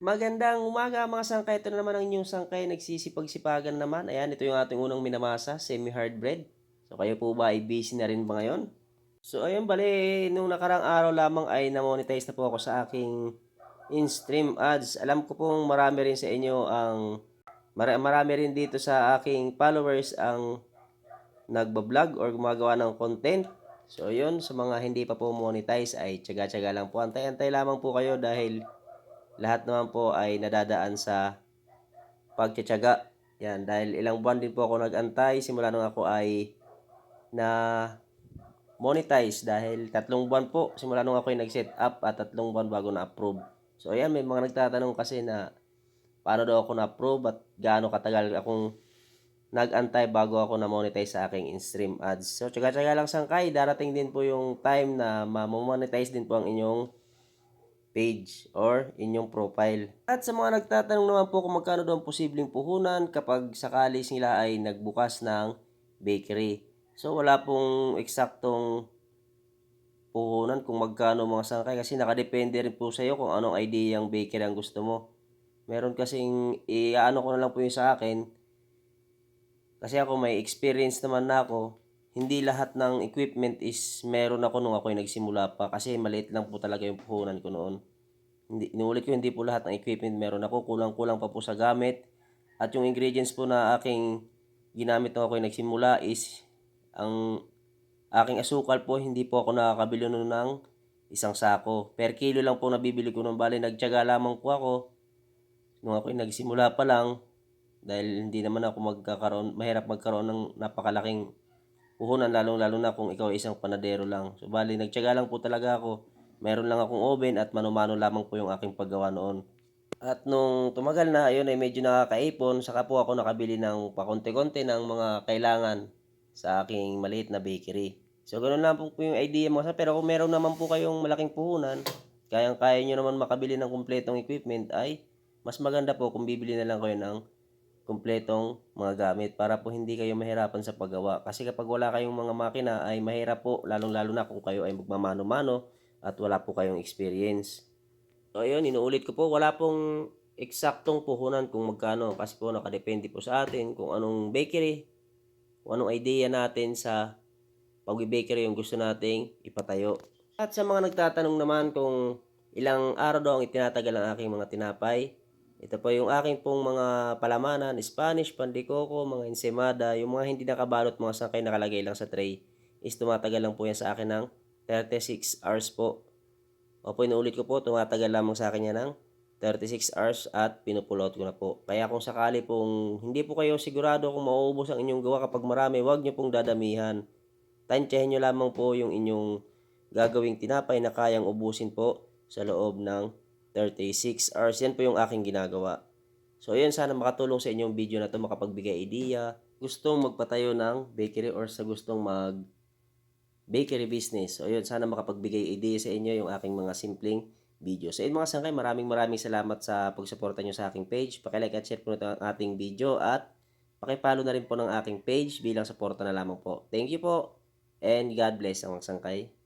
Magandang umaga mga sangkay. Ito na naman ang inyong sangkay. Nagsisipag-sipagan naman. Ayan, ito yung ating unang minamasa, semi-hard bread. So kayo po ba ay busy na rin ba ngayon? So ayun, bali, nung nakarang araw lamang ay na-monetize na po ako sa aking in-stream ads. Alam ko pong marami rin sa inyo ang mara- marami rin dito sa aking followers ang nagbablog or gumagawa ng content. So yun, sa mga hindi pa po monetize ay tsaga-tsaga lang po. Antay-antay lamang po kayo dahil lahat naman po ay nadadaan sa pagtsatsaga. Yan, dahil ilang buwan din po ako nag-antay simula nung ako ay na monetize dahil tatlong buwan po simula nung ako ay nag-set up at tatlong buwan bago na-approve. So ayan, may mga nagtatanong kasi na paano daw ako na-approve at gaano katagal akong nag-antay bago ako na-monetize sa aking in-stream ads. So tsaga-tsaga lang sangkay, darating din po yung time na ma-monetize din po ang inyong page or inyong profile. At sa mga nagtatanong naman po kung magkano daw ang posibleng puhunan kapag sakali sila ay nagbukas ng bakery. So wala pong eksaktong puhunan kung magkano mga sangkay kasi nakadepende rin po sa iyo kung anong idea yung bakery ang gusto mo. Meron kasing iano ko na lang po yung sa akin kasi ako may experience naman na ako hindi lahat ng equipment is meron ako nung ako ay nagsimula pa kasi maliit lang po talaga yung puhunan ko noon. Hindi, inuulit ko hindi po lahat ng equipment meron ako, kulang-kulang pa po sa gamit. At yung ingredients po na aking ginamit nung ako ay nagsimula is ang aking asukal po, hindi po ako nakakabili noon ng isang sako. Per kilo lang po nabibili ko nung bali, nagtyaga lamang po ako. Nung ako ay nagsimula pa lang, dahil hindi naman ako magkakaroon, mahirap magkaroon ng napakalaking puhunan lalong lalo na kung ikaw ay isang panadero lang. So bali nagtiyaga lang po talaga ako. Meron lang akong oven at mano-mano lamang po yung aking paggawa noon. At nung tumagal na, ayun ay medyo nakakaipon, saka po ako nakabili ng pakonti-konti ng mga kailangan sa aking maliit na bakery. So ganoon lang po yung idea mo. Pero kung meron naman po kayong malaking puhunan, kayang-kaya nyo naman makabili ng kumpletong equipment, ay mas maganda po kung bibili na lang kayo ng kumpletong mga gamit para po hindi kayo mahirapan sa paggawa. Kasi kapag wala kayong mga makina ay mahirap po lalong-lalo na kung kayo ay magmamano-mano at wala po kayong experience. So ayun, inuulit ko po, wala pong eksaktong puhunan kung magkano kasi po nakadepende po sa atin kung anong bakery, kung anong idea natin sa pag-bakery yung gusto nating ipatayo. At sa mga nagtatanong naman kung ilang araw daw ang itinatagal ang aking mga tinapay, ito po yung aking pong mga palamanan, Spanish, pandikoko, mga ensemada, yung mga hindi nakabalot, mga sakay nakalagay lang sa tray, is tumatagal lang po yan sa akin ng 36 hours po. Opo, inuulit ko po, tumatagal lamang sa akin yan ng 36 hours at pinupulot ko na po. Kaya kung sakali pong hindi po kayo sigurado kung mauubos ang inyong gawa kapag marami, huwag nyo pong dadamihan. Tansyahin nyo lamang po yung inyong gagawing tinapay na kayang ubusin po sa loob ng 36 hours. Yan po yung aking ginagawa. So, yun, sana makatulong sa inyong video na to makapagbigay idea. Gustong magpatayo ng bakery or sa gustong mag bakery business. So, yun, sana makapagbigay idea sa inyo yung aking mga simpleng video. So, yun mga sangkay, maraming maraming salamat sa pagsuporta nyo sa aking page. Pakilike at share po nito ang ating video at pakipalo na rin po ng aking page bilang suporta na lamang po. Thank you po and God bless ang mga sangkay.